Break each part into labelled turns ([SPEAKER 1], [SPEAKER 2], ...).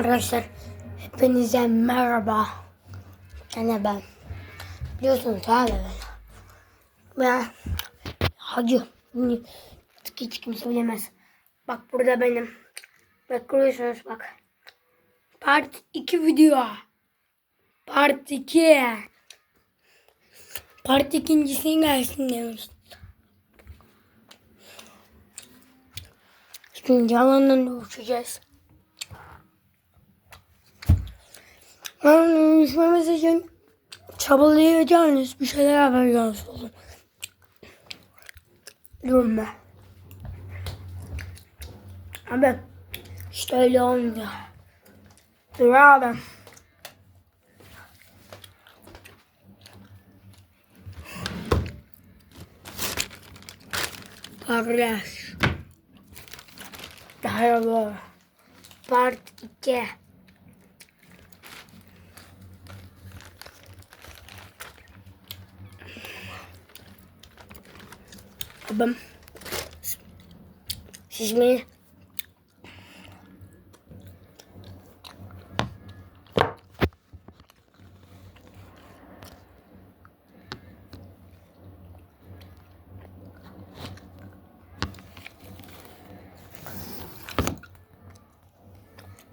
[SPEAKER 1] Arkadaşlar hepinize merhaba. Gene ben. Biliyorsunuz abi ben. Ben hacı. Hiç kimse bilemez. Bak burada benim. Bak görüyorsunuz bak. Part 2 video. Part 2. Part ikincisini gelsin demiş. Şimdi yalandan uçacağız. Düşmemiz için çabalayacağınız bir şeyler yapacağınız. Diyorum ben. Abi işte öyle olmuyor. Dur abi. Kardeş. Merhaba. Part 2. Abim. Siz beni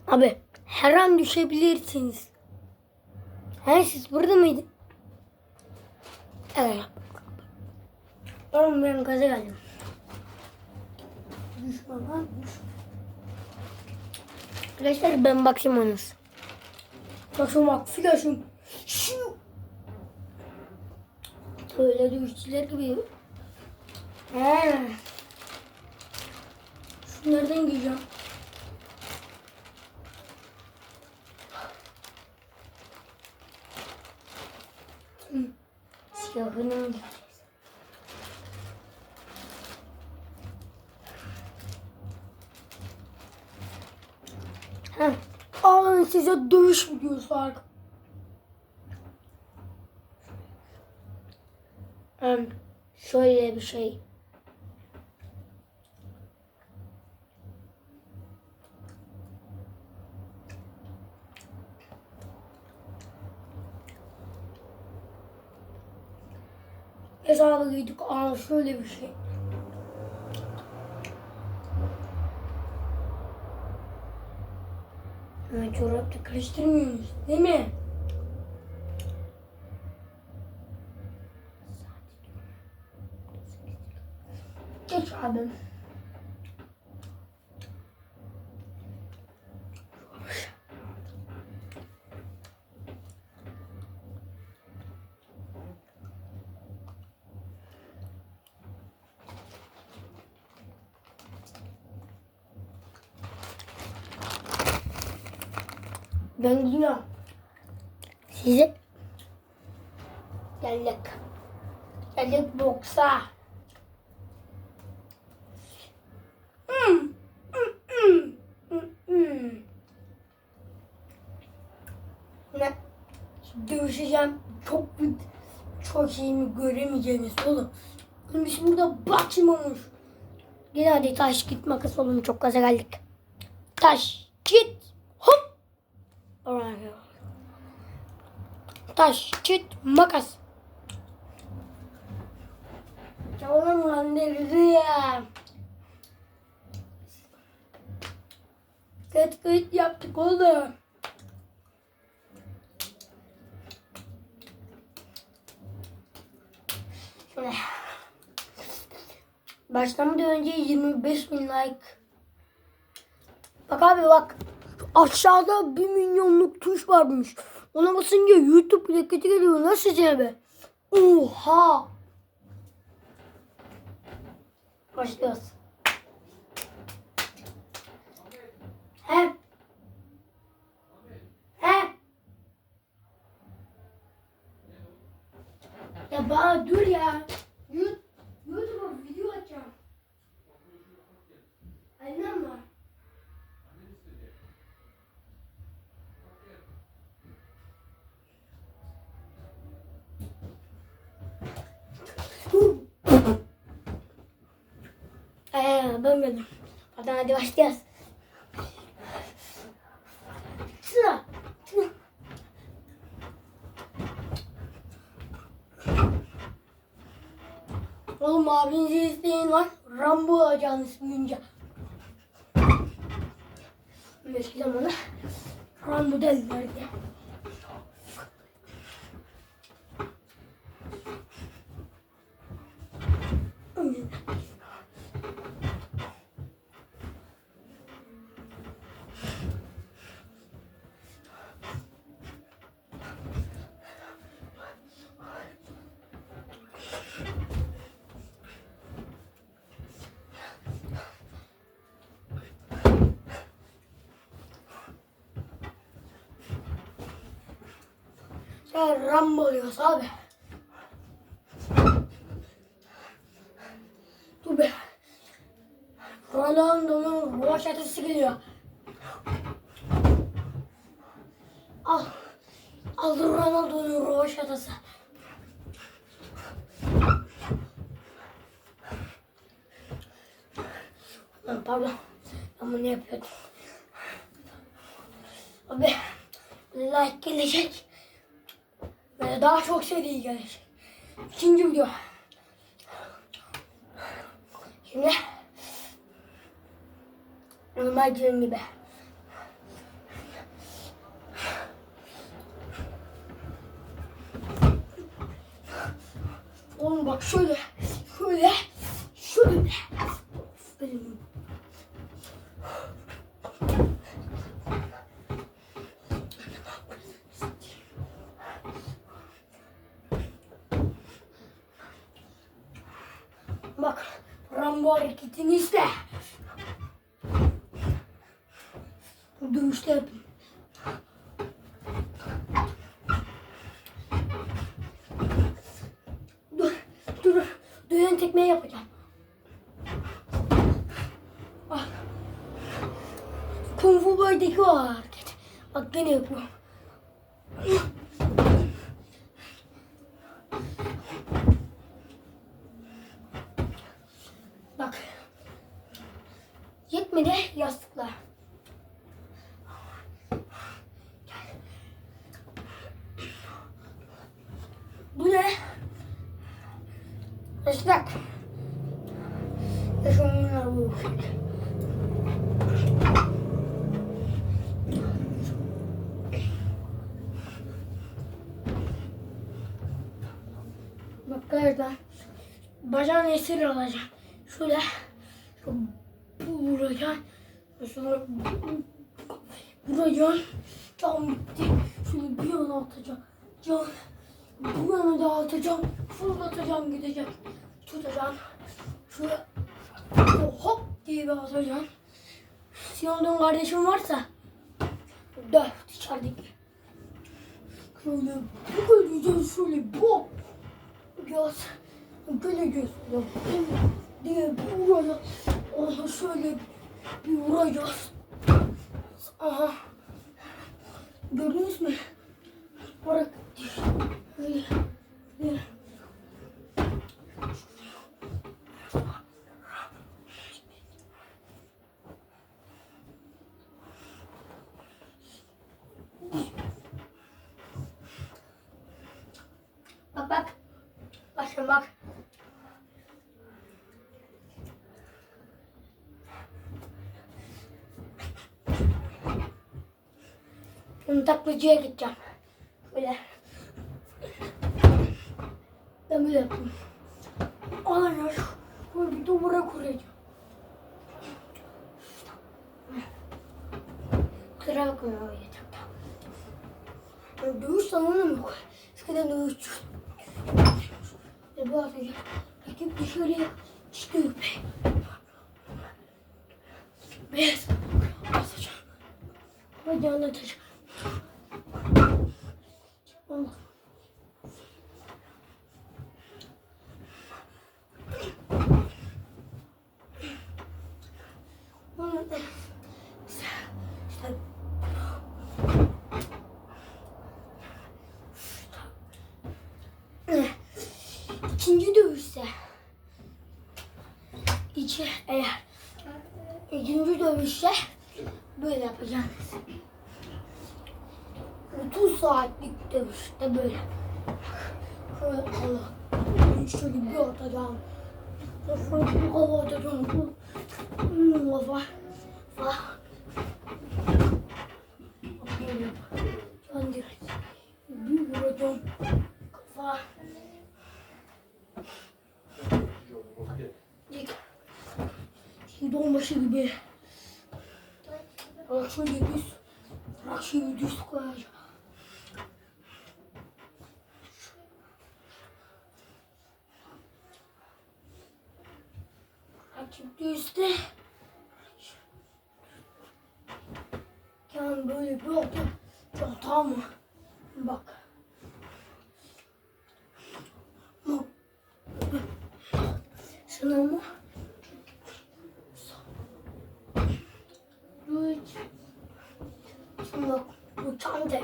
[SPEAKER 1] Abi her an düşebilirsiniz. He siz burada mıydın? Evet. Oğlum ben gaza geldim. Arkadaşlar ben bakayım onuz. Bakın bak flaşım. Şu. Böyle dövüşçüler gibi. He. Şu nereden giyeceğim? Siyahını mı size dövüş videosu artık. Em, şöyle bir şey. Hesabı giydik. Aa şöyle bir şey. Ha, çorapta karıştırmıyoruz değil mi? Geç abim. Ben gidiyorum. Size geldik. Geldik boksa. Hmm, hmm, hmm, hmm. Ne? Dövüşeceğim. Çok çok iyi mi göremeyeceğiniz oğlum. Biz burada bakayım olmuş. Gel hadi taş git makas oğlum çok gaza geldik. Taş git hop. Oraya. Taş, çit, makas. Oğlum lan ya. Kıt kıt yaptık oğlum. Başlamadan önce 25 bin like. Bak abi bak. Aşağıda 1 milyonluk tuş varmış. Ona basınca YouTube plaketi geliyor. Nasıl cebe? Oha. Başlıyoruz. He. He. Ya bana dur ya. Ee, ben benim. Hadi hadi başlayalım. Sıra. Sıra. Oğlum abinizi isteyin lan. Rambo ajan ismince. Eski zamanda Rambo derlerdi. Sen Rambo oluyorsun abi. Dur be. Ronaldo'nun boş atısı geliyor. Al. Al Ronaldo'nun roş atısı. Lan Pardon. Ben bunu yapıyordum. Abi. Like gelecek. Ve daha çok seri gelecek. İkinci video. Şimdi normal gün gibi. Oğlum bak şöyle, şöyle. Benim. Bak Rambo hareketini iste. Dövüşte yapayım. Dur, dur, dönen tekmeyi yapacağım. Bak. Kung Fu Boy'daki o hareket. Bak gene yapıyorum. Bak. Yetmedi yastıkla. Bu ne? Islak. Bak arkadaşlar. Bacağını esir alacağım. Şöyle. şu Bu vuracağım. Sonra vuracağım. Can bitti. Şöyle bir yana atacağım. Can. Bu yana da atacağım. Fırlatacağım gidecek. Tutacağım. Şöyle hop diye bir atacağım. Sinan'ın kardeşim varsa döv dışarıdaki. Şöyle bu gideceğiz şöyle bu. Göz. Böyle göz. Diye bir vuracağız. Aha şöyle bir vuracağız. Aha. Gördünüz mü? Bırak. Böyle. Böyle. Bak bak. Bak şimdi bak. Şimdi taklacıya gideceğim. Böyle. Ben böyle yapayım. Aynen. Böyle bir duvara kuracağım. Kıra koyuyor yatakta. Yani dövüş salonu yok. Eskiden dövüşçü. Ve bu atacak. Rakip dışarıya çıkıyor be. Beyaz. Atacağım. Bacağını atacağım. Allah. Onu da- İşte Dövüşse içi eğer ikinci dövüşse böyle yapacaksınız. 30 saatlik dövüşte böyle. Şöyle Allah. Şöyle bir atacağım. Şöyle hava atacağım. Hava. Ah. Böyle. Direkt. Bir vuracağım. Kafa. Onbaşı gibi. Bak şöyle düz. Bak şöyle düz koyacağım. Rakip düzde. Yani böyle bir. Çok tamam mı? Bak. Şuna mı? Üç. Şimdi bak. Bu çanta.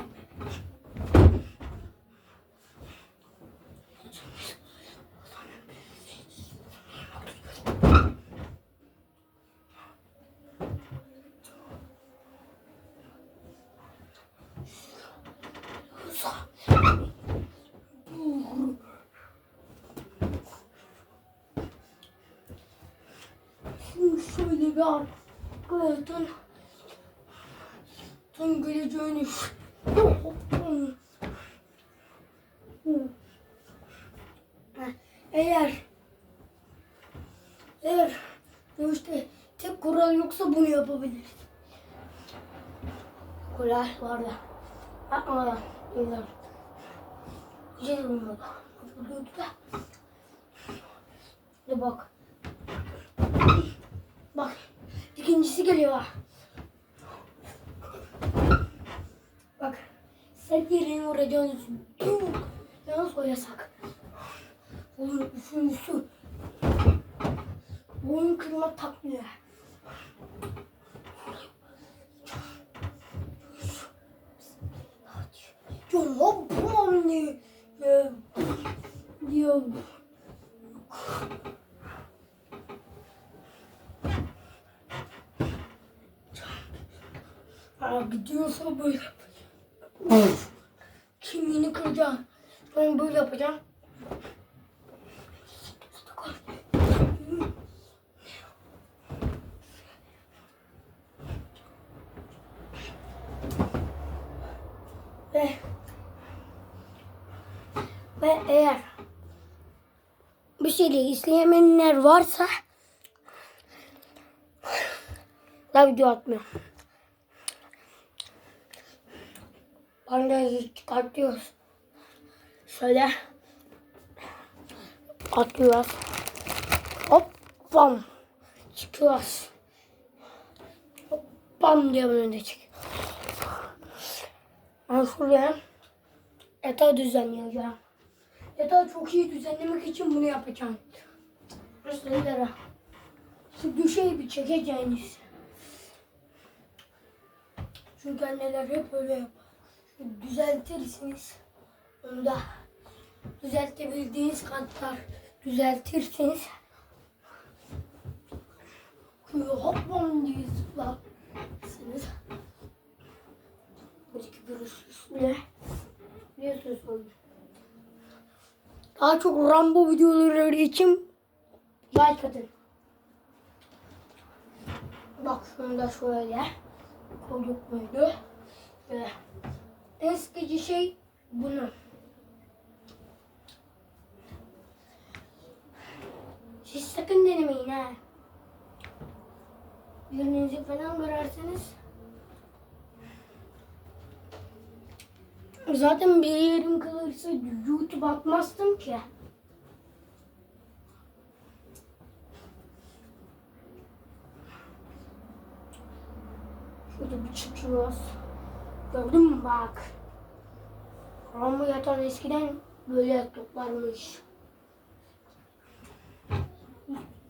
[SPEAKER 1] Şimdi şöyle bir arkadan tam geleceğini eğer eğer dövüşte tek kural yoksa bunu yapabiliriz. Kural var da. İyiler. Güzel olmadı. Yapılıyordu da. Bak. İkincisi geliyor ha. Bak. Sen yerini vuracaksın. Yalnız o yasak. Onun üçüncüsü. Boyun kırma taklıyor. Ya bu anne. Ya. Ya. Ha, gidiyorsa böyle. Kimliğini kıracağım. Ben böyle yapacağım. Ve ve eğer bir şeyi izleyemeyenler varsa da video atmıyor. Bandajı çıkartıyoruz. Şöyle atıyoruz. Hop bam çıkıyoruz. Hop bam diye önünde çık. Ben şuraya yatağı düzenleyeceğim. Yatağı çok iyi düzenlemek için bunu yapacağım. Mesela şu düşeyi bir çekeceğiniz. Çünkü anneler hep öyle yapar. Düzeltirsiniz. Onu da düzeltebildiğiniz kadar düzeltirsiniz. Şöyle hoplam diye zıplarsınız. Buradaki virüs üstüne biliyorsunuz onu. Daha çok Rambo videoları için like atın. Bak şunu da şöyle koyduk muydu? Ve en sıkıcı şey bunu. Siz sakın denemeyin ha. Birinizi falan görerseniz Zaten bir yerim kalırsa YouTube atmazdım ki. Şöyle bir çıkıyoruz. Gördün mü bak. Rambo yatan eskiden böyle yataklarmış.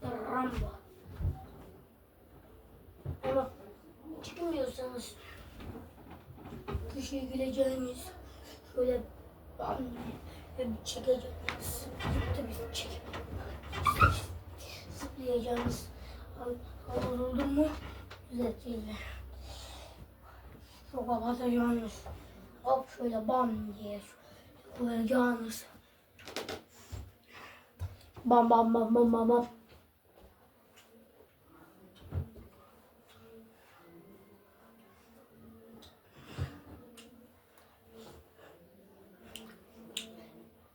[SPEAKER 1] Rambo. Ama çıkmıyorsanız şöyle bam diye bir çekeceğiniz. Tabii çek. Zıplayacağınız. Havuz oldu mu düzeltiyle. Çok havada yanmış. Hop şöyle bam diye. Böyle yanmış. Bam bam bam bam bam bam.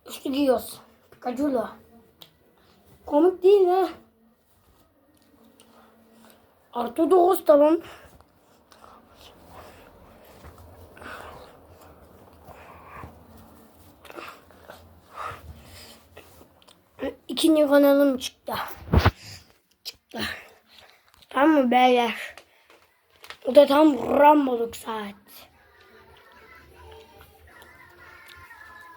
[SPEAKER 1] Üstü giyiyoruz. Pikachu'la. Komik değil ha. Artı 9 tamam. İkinci kanalım çıktı. Çıktı. Tamam mı beyler? O da tam Rambo'luk saat.